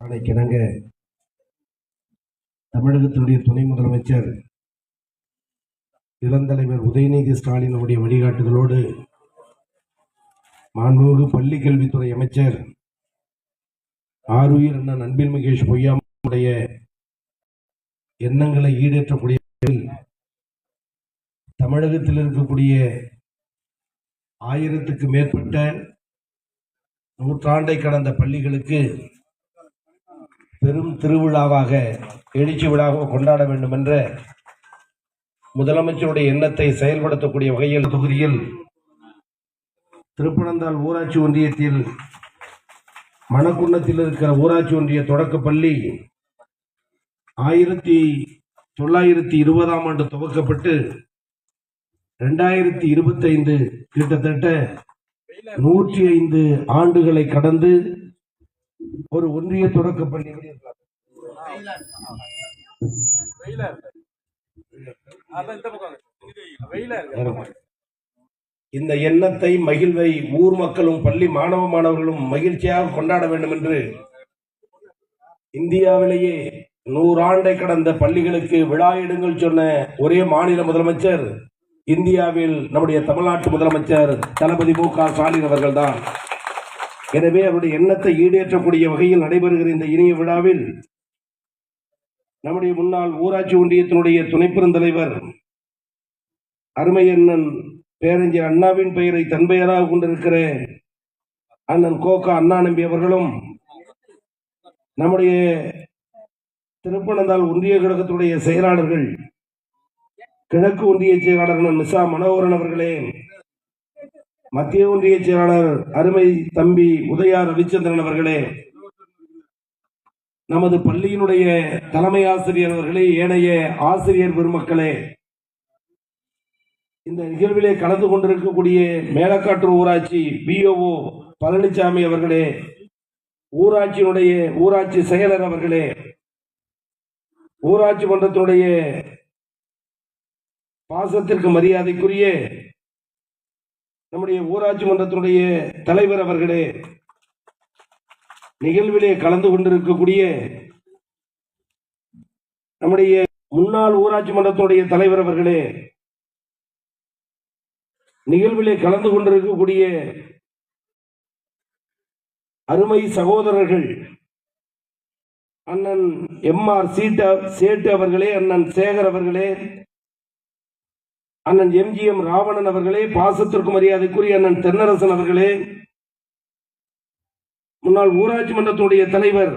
ஆணைக்கிணங்க தமிழகத்தினுடைய துணை முதலமைச்சர் இளந்தலைவர் உதயநிதி ஸ்டாலினுடைய வழிகாட்டுதலோடு மாண்புமிகு பள்ளி கல்வித்துறை அமைச்சர் ஆருயிர் அண்ணன் அன்பில் மகேஷ் பொய்யாமுடைய எண்ணங்களை ஈடேற்றக்கூடிய தமிழகத்தில் இருக்கக்கூடிய ஆயிரத்துக்கு மேற்பட்ட நூற்றாண்டை கடந்த பள்ளிகளுக்கு பெரும் திருவிழாவாக எழுச்சி விழாவாக கொண்டாட வேண்டும் என்ற முதலமைச்சருடைய எண்ணத்தை செயல்படுத்தக்கூடிய வகையில் தொகுதியில் திருப்பனந்தாள் ஊராட்சி ஒன்றியத்தில் மணக்குன்னத்தில் இருக்கிற ஊராட்சி ஒன்றிய தொடக்கப்பள்ளி ஆயிரத்தி தொள்ளாயிரத்தி இருபதாம் ஆண்டு துவக்கப்பட்டு ரெண்டாயிரத்தி இருபத்தைந்து கிட்டத்தட்ட நூற்றி ஐந்து ஆண்டுகளை கடந்து ஒரு ஒன்றிய தொடக்கப் பள்ளி இந்த எண்ணத்தை மகிழ்வை ஊர் மக்களும் பள்ளி மாணவ மாணவர்களும் மகிழ்ச்சியாக கொண்டாட வேண்டும் என்று இந்தியாவிலேயே நூறாண்டை கடந்த பள்ளிகளுக்கு விழா இடுங்கள் சொன்ன ஒரே மாநில முதலமைச்சர் இந்தியாவில் நம்முடைய தமிழ்நாட்டு முதலமைச்சர் தளபதி மு க ஸ்டாலின் அவர்கள்தான். எனவே அவருடைய எண்ணத்தை ஈடேற்றக்கூடிய வகையில் நடைபெறுகிற இந்த இனிய விழாவில் நம்முடைய முன்னாள் ஊராட்சி ஒன்றியத்தினுடைய துணை பெருந்தலைவர் அருமை அண்ணன் பேரஞ்சர் அண்ணாவின் பெயரை தன் பெயராக கொண்டிருக்கிற அண்ணன் கோகா அண்ணா நம்பி அவர்களும் நம்முடைய திருப்பனந்தாள் ஒன்றிய கழகத்துடைய செயலாளர்கள் கிழக்கு ஒன்றிய செயலாளர் நிசா மிசா மனோகரன் அவர்களே மத்திய ஒன்றிய செயலாளர் அருமை தம்பி உதயா ரவிச்சந்திரன் அவர்களே நமது பள்ளியினுடைய தலைமை ஆசிரியர் அவர்களே ஏனைய ஆசிரியர் பெருமக்களே இந்த நிகழ்விலே கலந்து கொண்டிருக்கக்கூடிய மேலக்காட்டூர் ஊராட்சி பிஓஓ பழனிசாமி அவர்களே ஊராட்சியினுடைய ஊராட்சி செயலர் அவர்களே ஊராட்சி மன்றத்தினுடைய பாசத்திற்கு மரியாதைக்குரிய நம்முடைய ஊராட்சி மன்றத்தினுடைய தலைவர் அவர்களே நிகழ்விலே கலந்து கொண்டிருக்கக்கூடிய நம்முடைய முன்னாள் ஊராட்சி மன்றத்தினுடைய தலைவர் அவர்களே நிகழ்விலே கலந்து கொண்டிருக்கக்கூடிய அருமை சகோதரர்கள் அண்ணன் எம் ஆர் சீட்டா சேட்டு அவர்களே அண்ணன் சேகர் அவர்களே அண்ணன் எம்ஜிஎம் ராவணன் அவர்களே பாசத்திற்கு மரியாதைக்குரிய அண்ணன் தென்னரசன் அவர்களே முன்னாள் ஊராட்சி மன்றத்துடைய தலைவர்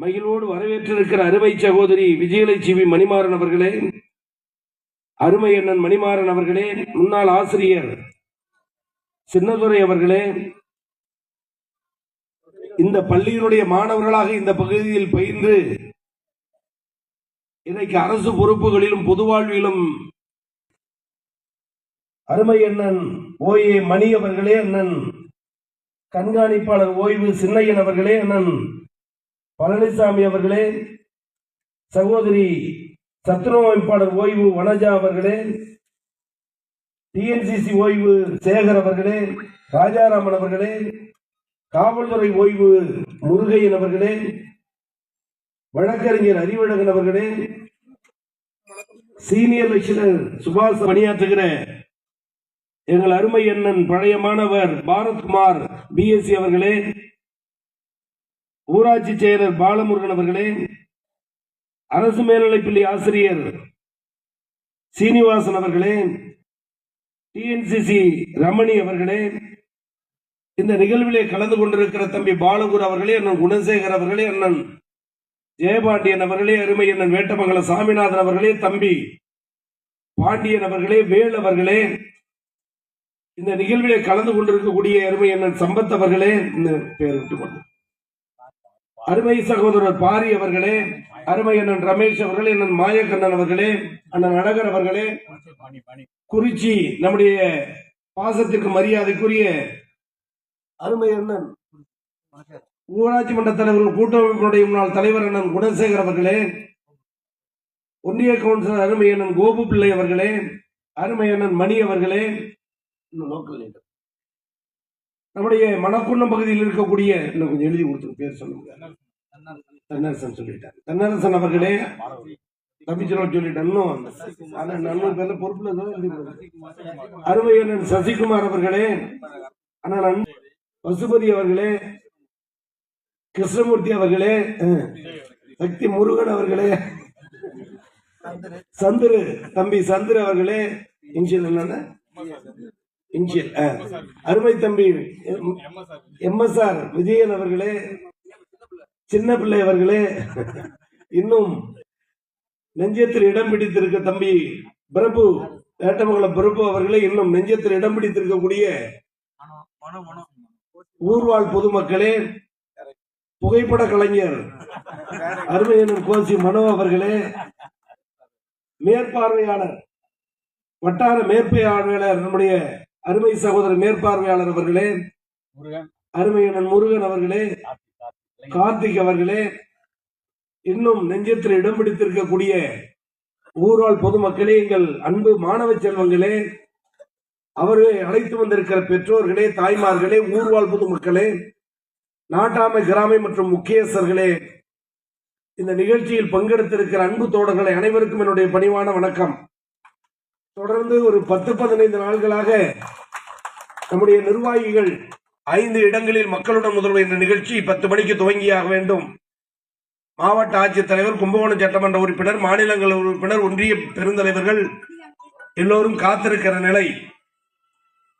மகிழ்வோடு வரவேற்றிருக்கிற அருமை சகோதரி விஜயலட்சுமி மணிமாறன் அவர்களே அருமை அண்ணன் மணிமாறன் அவர்களே முன்னாள் ஆசிரியர் சின்னதுரை அவர்களே இந்த பள்ளியினுடைய மாணவர்களாக இந்த பகுதியில் பயின்று இன்றைக்கு அரசு பொறுப்புகளிலும் பொது வாழ்விலும் அருமை அண்ணன் ஓஏ மணி அவர்களே அண்ணன் கண்காணிப்பாளர் ஓய்வு சின்னையன் அவர்களே அண்ணன் பழனிசாமி அவர்களே சகோதரி சத்துணவமைப்பாளர் ஓய்வு வனஜா அவர்களே டிஎன்சிசி ஓய்வு சேகர் அவர்களே ராஜாராமன் அவர்களே காவல்துறை ஓய்வு முருகையன் அவர்களே வழக்கறிஞர் அறிவழகன் அவர்களே சீனியர் லெக்சரர் சுபாஷ் பணியாற்றுகிற எங்கள் அருமை அண்ணன் பழைய மாணவர் பாரத்குமார் பிஎஸ்சி அவர்களே ஊராட்சி செயலர் பாலமுருகன் அவர்களே அரசு மேல்நிலைப்பள்ளி ஆசிரியர் சீனிவாசன் அவர்களே டிஎன்சிசி ரமணி அவர்களே இந்த நிகழ்விலே கலந்து கொண்டிருக்கிற தம்பி பாலகுரு அவர்களே அண்ணன் குணசேகர் அவர்களே அண்ணன் ஜெயபாண்டியன் அவர்களே அருமையண்ணன் வேட்டமங்கல சாமிநாதன் அவர்களே தம்பி பாண்டியன் அவர்களே வேல் அவர்களே இந்த நிகழ்விலே கலந்து கொண்டிருக்கக்கூடிய அருமையண்ணன் சம்பத் அவர்களே இந்த பேர் விட்டுக் கொண்டு. அருமை சகோதரர் பாரி அவர்களே அருமை அண்ணன் ரமேஷ் அவர்களே அண்ணன் மாயக்கண்ணன் அவர்களே அண்ணன் அழகர் அவர்களே குறிச்சி நம்முடைய பாசத்திற்கு மரியாதைக்குரிய அருமை அண்ணன் ஊராட்சி மன்ற தலைவர்கள் கூட்டமைப்பினுடைய முன்னாள் தலைவர் அண்ணன் குணசேகர் அவர்களே ஒன்றிய கவுன்சிலர் அருமை அண்ணன் கோபு பிள்ளை அவர்களே அருமை அண்ணன் மணி அவர்களே இன்னும் நம்முடைய மணக்குன்னம் பகுதியில் இருக்கக்கூடிய இன்னும் கொஞ்சம் எழுதி கொடுத்து பேர் சொல்லுங்க. தன்னரசன் சொல்லிட்டார். தன்னரசன் அவர்களே தம்பிச்சலோடு சொல்லிட்டேன் இன்னும் பொறுப்புல அருமையண்ணன் சசிகுமார் அவர்களே அண்ணன் பசுபதி அவர்களே கிருஷ்ணமூர்த்தி அவர்களே சக்தி முருகன் அவர்களே சந்துரு தம்பி சந்துரு அவர்களே இன்ஷியல் என்னன்னா அஹ். அருமை தம்பி எம்எஸ்ஆர் விஜயன் அவர்களே சின்ன பிள்ளை அவர்களே இன்னும் நெஞ்சத்தில் இடம் பிடித்திருக்க தம்பி பிரபு வேட்டமங்கலம் பிரபு அவர்களே இன்னும் நெஞ்சத்தில் இடம் பிடித்திருக்கக்கூடிய ஊர்வாழ் பொதுமக்களே புகைப்பட கலைஞர் அருமையனன் கோசி மனோ அவர்களே மேற்பார்வையாளர் வட்டார மேற்பார்வையாளர் நம்முடைய அருமை சகோதரர் மேற்பார்வையாளர் அவர்களே அருமையனன் முருகன் அவர்களே கார்த்திக் அவர்களே இன்னும் நெஞ்சத்தில் இடம் பிடித்திருக்கக்கூடிய ஊர்வாழ் பொதுமக்களே எங்கள் அன்பு மாணவ செல்வங்களே அவர்களை அழைத்து வந்திருக்கிற பெற்றோர்களே தாய்மார்களே ஊர்வாழ் பொதுமக்களே நாட்டாமை கிராமை மற்றும் முக்கியஸ்தர்களே இந்த நிகழ்ச்சியில் பங்கெடுத்திருக்கிற அன்பு தோழர்களை அனைவருக்கும் என்னுடைய பணிவான வணக்கம். தொடர்ந்து ஒரு பத்து பதினைந்து நாள்களாக நம்முடைய நிர்வாகிகள் ஐந்து இடங்களில் மக்களுடன் முதல்வர் என்ற நிகழ்ச்சி பத்து மணிக்கு துவங்கியாக வேண்டும். மாவட்ட ஆட்சித்தலைவர் கும்பகோணம் சட்டமன்ற உறுப்பினர் மாநிலங்கள் உறுப்பினர் ஒன்றிய பெருந்தலைவர்கள் எல்லோரும் காத்திருக்கிற நிலை.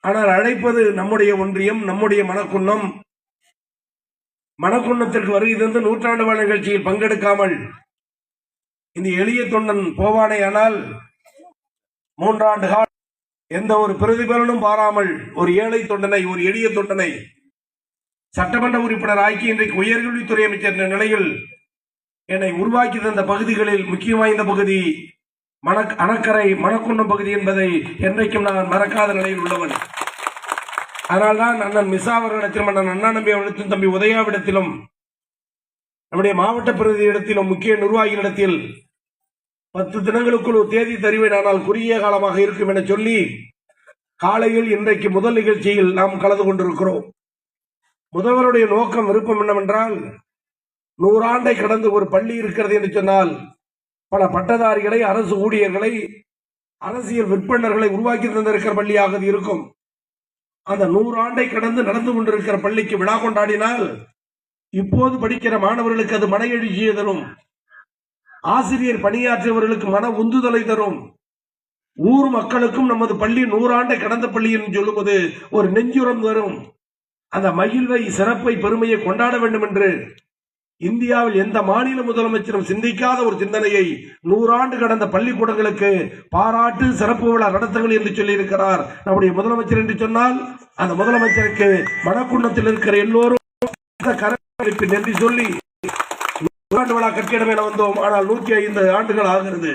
ஆனால் அழைப்பது நம்முடைய ஒன்றியம் நம்முடைய மனக்குன்னம். மனக்குன்னத்திற்கு வருகை தந்து நூற்றாண்டு வாழ நிகழ்ச்சியில் பங்கெடுக்காமல். இந்த எளிய தொண்டன் போவானேயானால் மூன்றாண்டு கால எந்த ஒரு பிரதிபலனும் பாராமல் ஒரு ஏழை தொண்டனை ஒரு எளிய தொண்டனை சட்டமன்ற உறுப்பினர் ஆக்கி இன்றைக்கு உயர்கல்வித்துறை அமைச்சர் என்ற நிலையில் என்னை உருவாக்கி தந்த பகுதிகளில் முக்கிய வாய்ந்த பகுதி மண அணக்கரை மணக்குன்னம் பகுதி என்பதை என்றைக்கும் நான் மறக்காத நிலையில் உள்ளவன். அதனால்தான் அண்ணன் மிசா அவர்களிடத்திலும் அண்ணன் அண்ணா நம்பி அவரிடத்திலும் தம்பி உதயாவிடத்திலும் நம்முடைய மாவட்ட பிரதி இடத்திலும் முக்கிய நிர்வாகிகளிடத்தில் பத்து தினங்களுக்குள் ஒரு தேதி தருவேன். ஆனால் குறுகிய காலமாக இருக்கும் என சொல்லி காலையில் இன்றைக்கு முதல் நிகழ்ச்சியில் நாம் கலந்து கொண்டிருக்கிறோம். முதல்வருடைய நோக்கம் விருப்பம் என்னவென்றால் நூறாண்டை கடந்து ஒரு பள்ளி இருக்கிறது என்று சொன்னால் பல பட்டதாரிகளை அரசு ஊழியர்களை அரசியல் விற்பனர்களை உருவாக்கி தந்திருக்கிற பள்ளியாக இருக்கும். அந்த நூறாண்டை கடந்து நடந்து கொண்டிருக்கிற பள்ளிக்கு விழா கொண்டாடினால் இப்போது படிக்கிற மாணவர்களுக்கு அது மன எழுச்சியை தரும். ஆசிரியர் பணியாற்றியவர்களுக்கு மன உந்துதலை தரும். ஊர் மக்களுக்கும் நமது பள்ளி நூறாண்டை கடந்த பள்ளி என்று சொல்லுவது ஒரு நெஞ்சுரம் தரும். அந்த மகிழ்வை சிறப்பை பெருமையை கொண்டாட வேண்டும் என்று இந்தியாவில் எந்த மாநில முதலமைச்சரும் சிந்திக்காத ஒரு சிந்தனையை நூறாண்டு கடந்த பள்ளிக்கூடங்களுக்கு பாராட்டு சிறப்பு விழா நடத்துங்கள் என்று சொல்லியிருக்கிறார் நம்முடைய முதலமைச்சர் என்று சொன்னால் அந்த முதலமைச்சருக்கு மணக்குன்னத்தில் இருக்கிற எல்லோரும் நன்றி சொல்லி நூறாண்டு விழா கட்டிடம் என வந்தோம். ஆனால் நூற்றி ஐந்து ஆண்டுகள் ஆகிறது.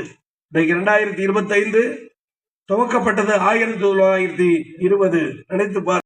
இன்னைக்கு இரண்டாயிரத்தி இருபத்தி ஐந்து துவக்கப்பட்டது ஆயிரத்தி தொள்ளாயிரத்தி இருபது. நினைத்து பார்